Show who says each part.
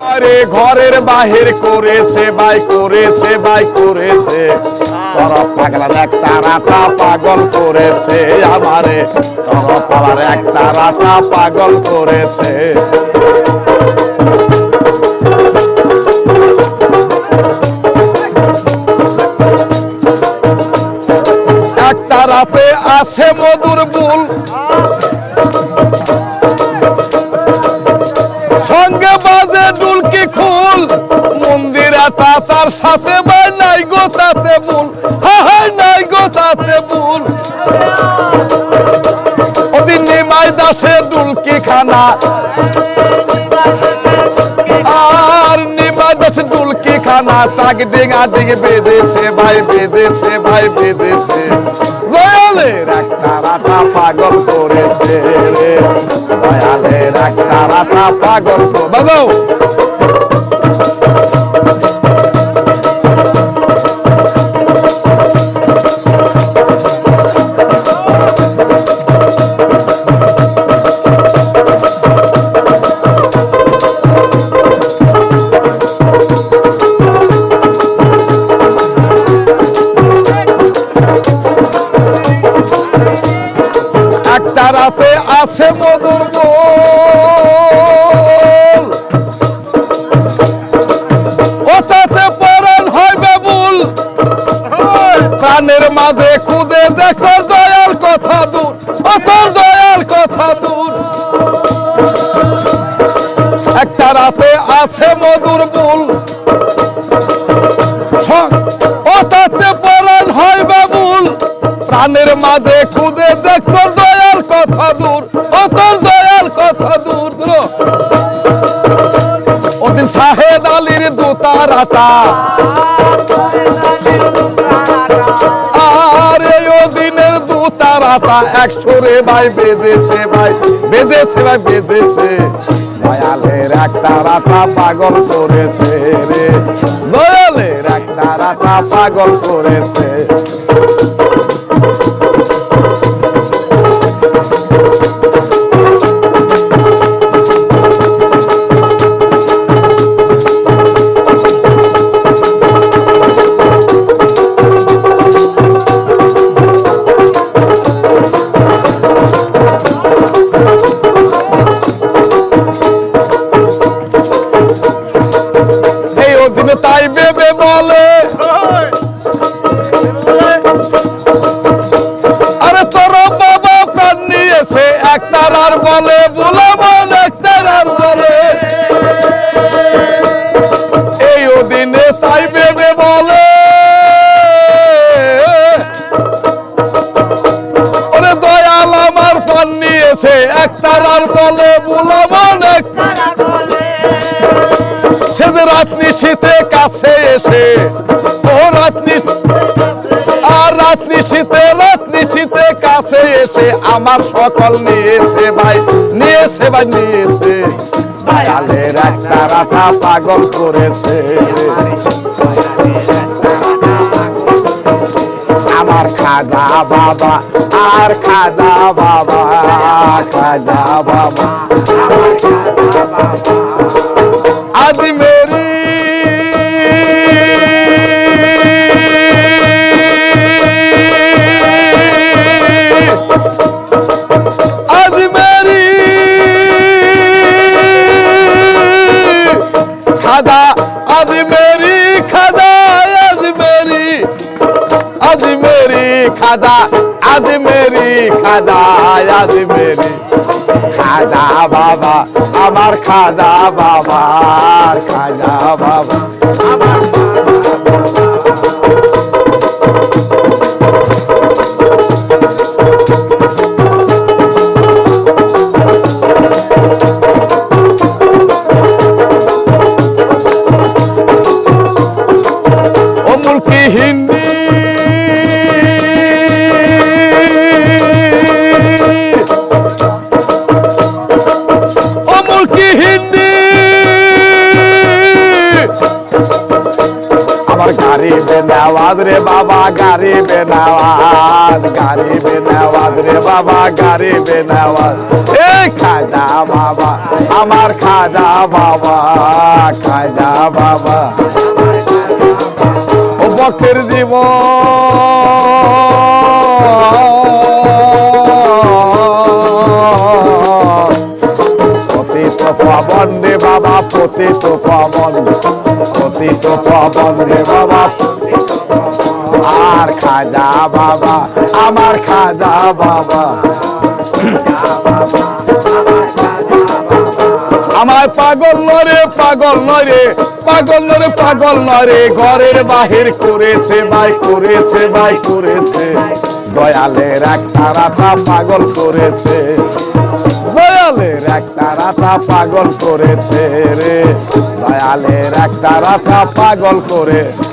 Speaker 1: আরে ঘরের বাহির করেছে, বাই করেছে বাই করেছে। তোরা পাগলার একটা রাতা পাগল করেছে, আমারে তোরা পালার একটা রাতা পাগল করেছে। একটা রাতে আছে মধুর বুল সাথে বাই নাই গো তাতে বুল হাই নাই গো তাতে বুল ওদিন নিমাই দাসে ডুলকি খানা আর নিমাই দাসে ডুলকি খানা তাক ডিঙা ডিঙে বেঁধেছে ভাই বেঁধেছে ভাই, বেঁধেছে। দয়ালের একটা রাতা পাগল করেছে রে। দয়ালের একটা রাতা পাগল বাজাও। একটা রাতে আছে মধুর বোল প্রাণের মাঝে খুদে দেখো দয়াল কথা দূর অত দয়াল কথা দূর। ওদিন শাহেদ আলীর দুতা রাতা আর এই দিনের দুতা রাতা একশো রে ভাই বেঁধেছে ভাই বেঁধেছে ভাই, বেঁধেছে একটা রাতা পাগল করেছে রে। দয়ালের একটা রাতা পাগল করেছে। তাই ভেবে বলে। আরে তোর বাবা প্রাণ নিয়েছে বলে আর বলে এই তাই ভেবে বলে। দয়াল আমার প্রাণ নিয়েছে একটার আর বলে বুলামন একটার সে যে রাত্রি শীতে কাছে এসে, ও রাত্রি, আর রাত্রি শীতে রাত্রি শীতে কাছে এসে আমার সকল নিয়েছে ভাই নিয়েছে ভাই, নিয়েছে। দয়ালের একটা রাতা পাগল করেছে। আমার খাজা বাবা, আর খাজা বাবা খাজা বাবা। আজ মেরি খাদা, আজ মেরি খাদা, আজ মেরি আজ মেরি খাদা মেরি খাদা বাবা, আমার বাবা বাবা, আমার আমার গাড়ি বেনাওয়াজ রে বাবা, গাড়ি বেনাওয়াজ গাড়ি বেনাওয়াজ রে বাবা, গাড়ি বেনাওয়াজ। এই খাজা বাবা, আমার খাজা বাবা খাজা বাবা। ও বকের জীব পতিত পাবন রে বাবা, পতিত পাবন। পতিত বাবা। আর খাজা বাবা, আমার খাজা বাবা। আমার পাগল নরে পাগল নরে পাগল নরে পাগল নরে। ঘরের বাহির করেছে ভাই করেছে ভাই, করেছে। দয়ালের একটা রাতা পাগল করেছে। পাগল করেছে রে। দয়ালের একটা রাতা পাগল করেছে